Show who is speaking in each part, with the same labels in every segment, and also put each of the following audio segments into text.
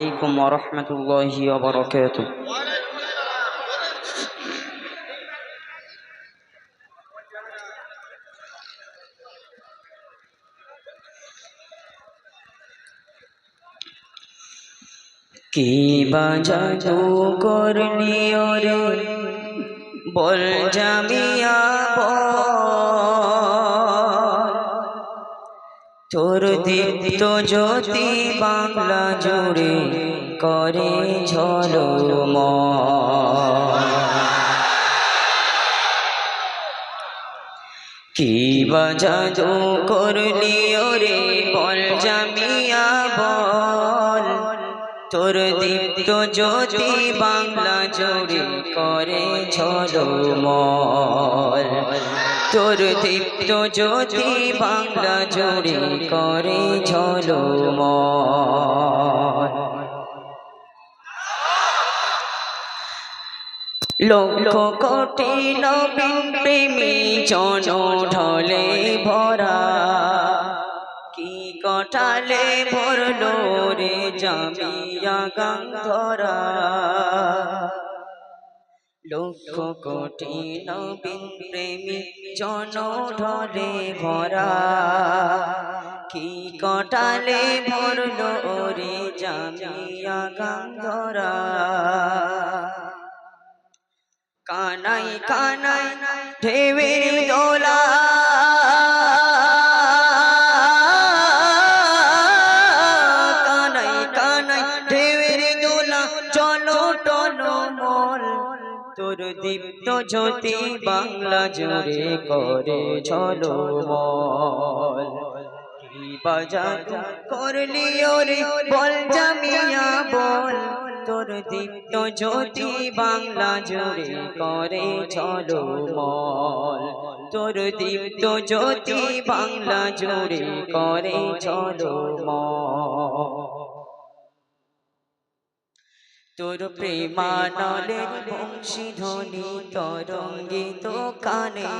Speaker 1: عليكم ورحمة الله وبركاته কি বাজাদু করলি ওরে বল জামিয়া বল তোর দীপ্ত জ্যোতি বাংলা জুড়ে করে ঝলম কি বাজাদু করলি ওরে বল জামিয়া বল। তোর দীপ্ত জ্যোতি বাংলা জুড়ে করে ঝলমল। তোর দীপ্ত জ্যোতি বাংলা জুড়ে করে ঝলমল। লক্ষ নবীন প্রেমী জন ঢলে ভরা। কি কটালে ভরলো রে জামিয়া গঙ্ধরা লক্ষ কোটি নবীন প্রেমী জন ধরে ভরা। কি কটালে ভরল রে জামিয়া গঙ্ধরা কানাই কানাই ঢেউের দোলা। দীপ্ত জ্যোতি বাংলা জুড়ে করে চলো মল করলি ওরে বল জামিয়া বল? তোর দীপ্ত জ্যোতি বাংলা জুড়ে করে চলো মল তোর দীপ্ত জ্যোতি বাংলা জুড়ে করে চলো মল তোর প্রেমানলের বংশী ধ্বনি তরঙ্গিত কানে।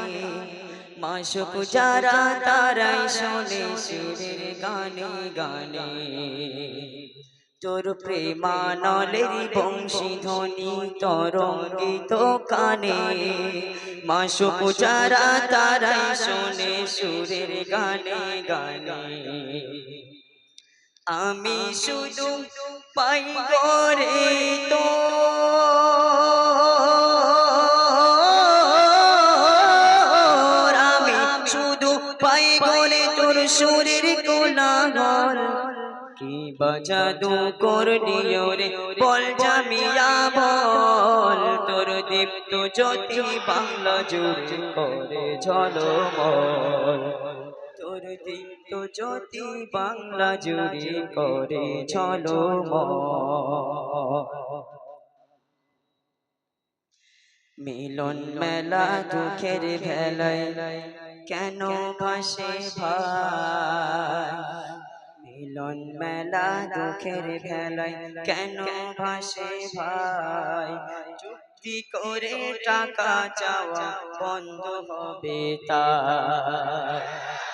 Speaker 1: মাসুক যারা তারাই শোনে সুরের গানে গানে। তোর প্রেমানলের বংশী ধ্বনি তরঙ্গিত কানে। মাসুক যারা তারাই শোনে সুরের গানে গানে আমি শুধু পাই করে সুরের কোলাহল কি বাজাদু করলি ওরে বল জামিয়া বল। তোর দীপ্ত জ্যোতি বাংলা জুড়ে করে ঝলমল। তোর দীপ্ত জ্যোতি বাংলা জুড়ে করে ঝলমল। মিলন মেলা দুঃখের ভেলায় কেন ভাসে ভাই? মিলন মেলা দুঃখের ভেলাই কেন ভাসে ভাই? চুক্তি করে টাকা চাওয়া বন্ধ হবে তাই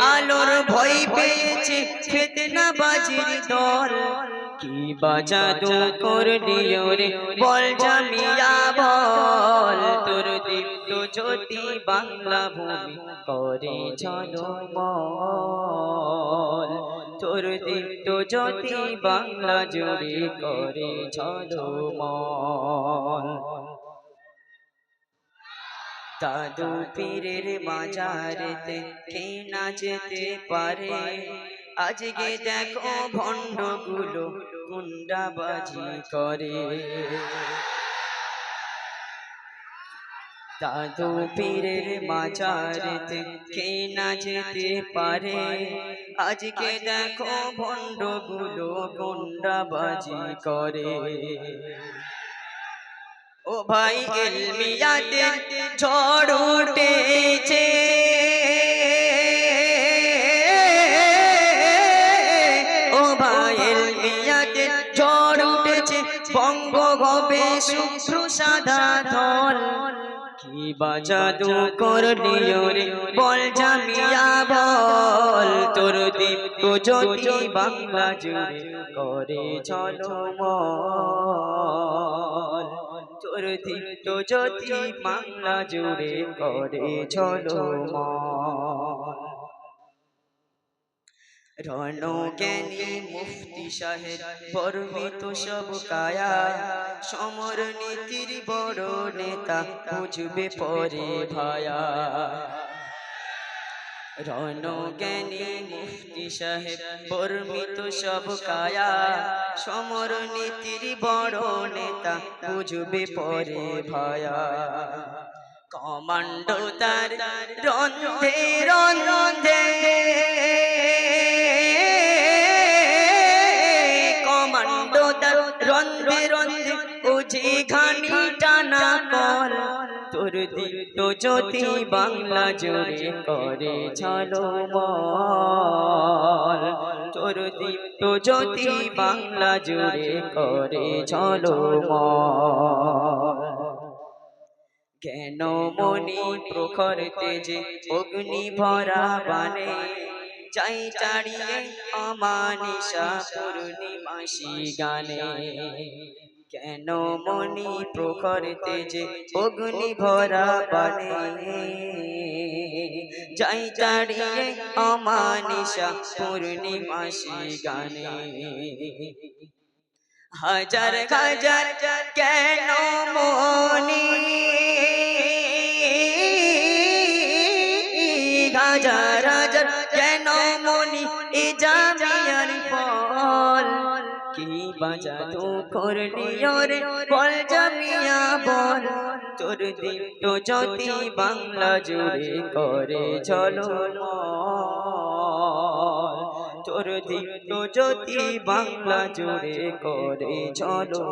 Speaker 1: আলোর ভয় পেয়েছে ফেতনা বাজির দল। কি বাজাদু করলি ওরে বল জামিয়া বল? তোর দীপ্ত জ্যোতি বাংলা ভূমি করে ঝলমল। তোর দীপ্ত জ্যোতি বাংলা জুড়ে করে ঝলমল। দাদু পীরের বাজারেতে কে না যেতে পারে। আজকে দেখো ভণ্ডগুলো গুন্ডাবাজি করে। দাদু পীরের মাজারেতে কে না যেতে পারে। আজকে দেখো ভণ্ডগুলো গুন্ডাবাজি করে। ও ভাই এলমিয়াতে ঝড় উঠেছে। ও ভাই এলমিয়াতে ঝড় উঠেছে। বঙ্গ হবে শুভ্র সাদা দল কি বাজাদু করলি রে বল জামিয়া বল। তোর দীপ্ত জ্যোতি বাংলা জুড়ে করে চলো মল দীপ্ত জ্যোতি বাংলা জুড়ে করে চলো রণ জ্ঞানী মুফতি সাহেব সব কায়া সমর নীতির বড় নেতা বুঝবে পরে ভায়া রণজ্ঞানী মুফতি সাহেব বর্মিত সব কায়া। সমর নীতির বড় নেতা বুঝবে পরে ভায়া। কমান্ডো তার রন্ধে রন্ধে। কমান্ডো তার রন্ধে রন্ধে ঘানি টানা কল, তোর দীপ্ত জ্যোতি বাংলা জুড়ে করে চলো মল তোর দীপ্ত জ্যোতি বাংলা জুড়ে করে চলো মল কেন মনি প্রখর তেজে অগ্নি ভরা বানে চাই চাড়িয়ে অমানিসা পূর্ণিমাসি গানে। কেন মনি প্রখর তেজে অগ্নি ভরা বানে? যাই চাড়িয়ে অমানিসা পূর্ণিমাসি গানে। হাজার হাজার কেন মনি? হাজার হাজার কেন মনি? এ জামিয়ার ফল। কি বাজা তো করলি ওরে? বল জামিয়া বল। তোর দীপ্ত জ্যোতি বাংলা জুড়ে করে চলো তোর দীপ্ত জ্যোতি বাংলা জুড়ে করে চলো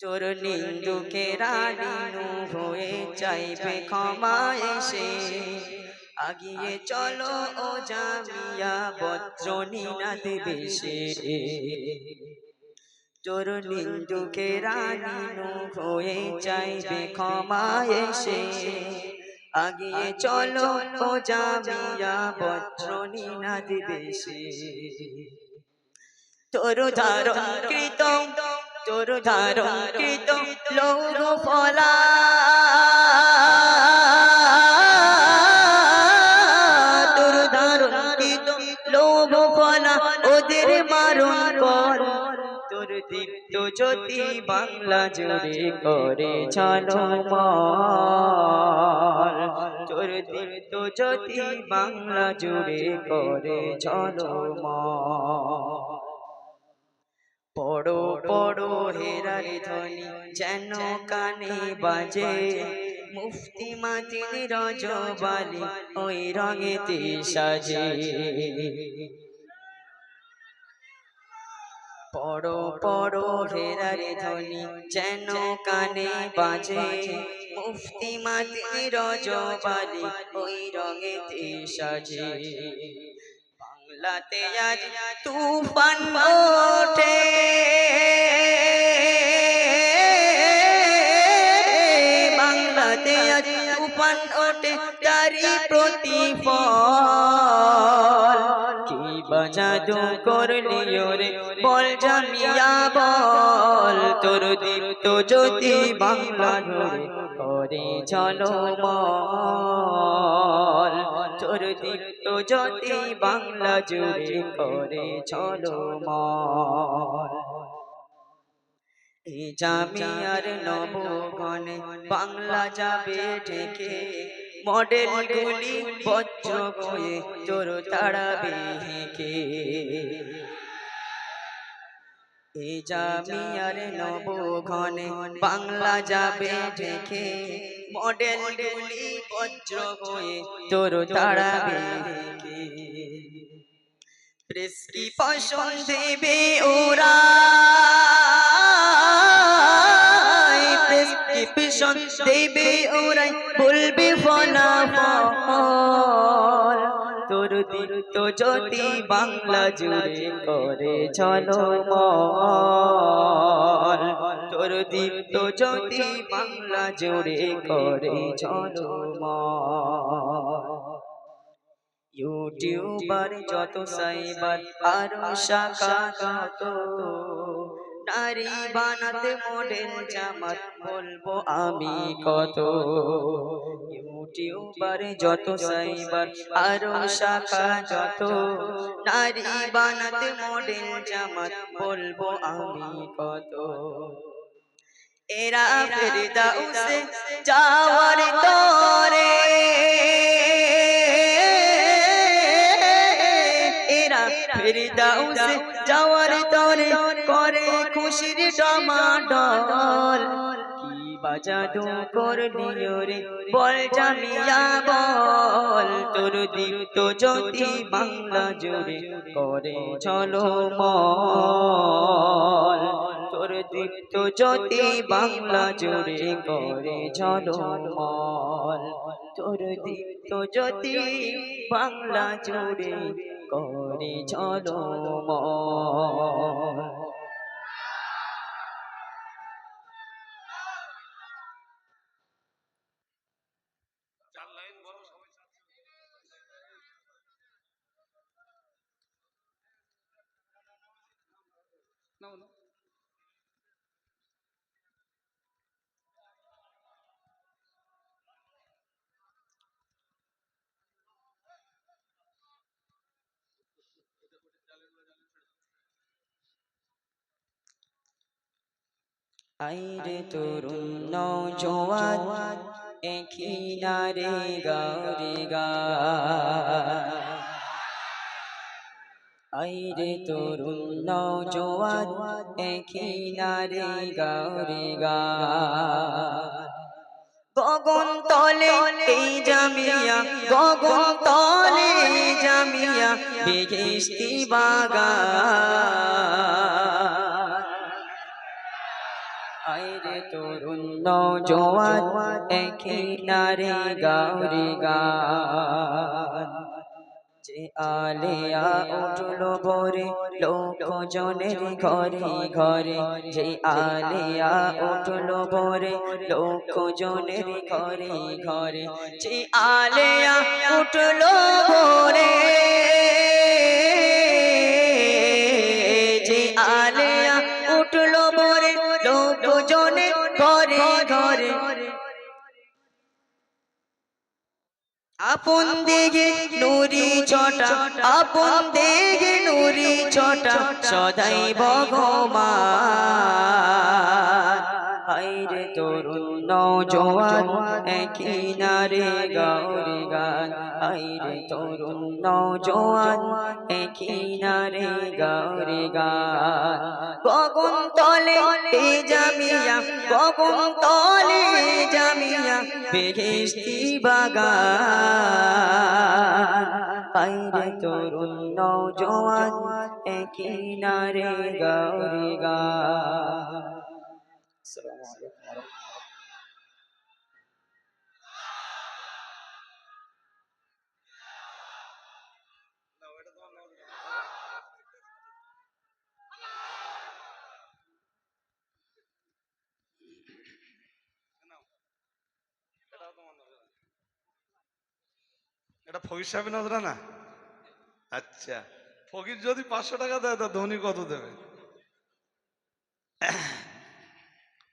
Speaker 1: তোর নিন্দুকে রানীনু হয়ে চাইবে ক্ষমা এসে। আগিয়ে চলো ও জামিয়া বজ্রনী না দেবে সে তোর নিন্দুকে রানীনু হয়ে চাইবে ক্ষমা এসে। আগিয়ে চলো ও জামিয়া বজ্রনী না দেবে সে তোর ধারণ কৃত তোর ধারণ কৃত লৌহ ফলা। লৌহ ফলা ওদের মারণ কর। তোর দীপ্ত জ্যোতি বাংলা জুড়ে করে চলো মল তোর দীপ্ত জ্যোতি বাংলা জুড়ে করে চলো মল পড়ো পড়ো হেরার ধ্বনি, যেন কানে বাজে। মুফতি মাতিন রজবালি ওই রঙেতে সাজে। পড়ো পড়ো হেরার ধ্বনি যেন কানে বাজে। মুফতি মাতিন রজবালি ওই রঙেতে সাজে। বাংলাতে আজ তুফান ওঠে। তুফান ওঠে তারি প্রতিফল। কি বাজাদু করলি রে বল জামিয়া বল? তোর দীপ্ত জ্যোতি বাংলা ধরে করে চলো মল তোর দীপ্ত জ্যোতি বাংলা জুড়ে করে চলো মল এই জামিয়ার নবগণে, বাংলা যাবে ঢেকে, মডেল গুলি বজ্র তোর তাড়াবে হেঁকে। এ জামিয়ার নব ঘনে বাংলা যাবে ঢেকে, মডেল গুলি বজ্র হয়ে তোর তাড়াবে রেখে প্রেসক্রিপশন দেবে ওরা? প্রেসক্রিপশন দেবে ওরাই বলবে ফলাফল তোর দিত যদি বাংলা জুড়ে করে চলো তোর দীপ্ত যদি বাংলা জুড়ে করে চলো ইউটিউবার যত সাইবার আরও শাখা কত নারী বানাতে মডেল জামাত বলব আমি কত। ইউটিউবার যত সাইবার আরও শাখা যত নারী বানাতে মডেল জামাত বলব আমি কত। এরা ফেরদাউসে যাওয়ার তরে ফেরদাউসে যাওয়ার তরে করে খুশির টমাটর কি বাজাদু করলি রে বল জামিয়া বল। তোর দীপ্ত জ্যোতি বাংলা জুড়ে করে চলো মল। তোর দীপ্ত জ্যোতি বাংলা জুড়ে করে চলো মল। তোর দীপ্ত জ্যোতি বাংলা জুড়ে করে চলো আইরে তরুণ নৌজওয়ান একই নারে গারে গা। আইরে তরুণ নৌজওয়ান একই নারে গারে গা। গগন তলে এই জামিয়া গগন তলে জামিয়া বেহেশতি বাগান। আইরে তরুণ নৌজওয়ান একই নারে গাউরি গান। যে আলিয়া উঠল বরে লোক জনের ঘরে ঘরে। যে আলিয়া উঠল বরে লোক জনের ঘরে ঘরে। যে আলিয়া উঠল বরে যে আলিয়া আপন দিকে নুরি ছটা আপন দিকে নুরি ছটা সদাই ভগবান তরুণ নৌজওয়ান একই নারে গাউরি গান হাইরে তরুণ নৌজওয়ান একই নারে গাউরি গান গগন তলে জামিয়া গগন তলে জামিয়া, বেহেশতি বাগান। আইরে তরুণ নৌজওয়ান একই নারে গাউরি গান আসসালামু আলাইকুম
Speaker 2: এটা ফকির সাহেব নজরা না? আচ্ছা। ফকির যদি পাঁচশো টাকা দেয়, তা ধনী কত দেবে?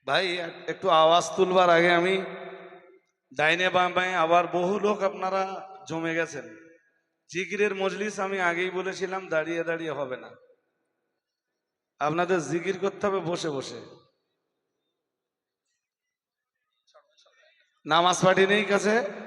Speaker 2: ভাই, একটু আওয়াজ তুলবার আগে আমি ডাইনে বামে আবার বহু লোক আপনারা জমে গেছেন। জিকিরের মজলিস আমি আগেই বলেছিলাম, দাঁড়িয়ে দাঁড়িয়ে হবে না। আপনাদের জিকির করতে হবে, বসে বসে। নামাজ পাঠি নেই কাছে?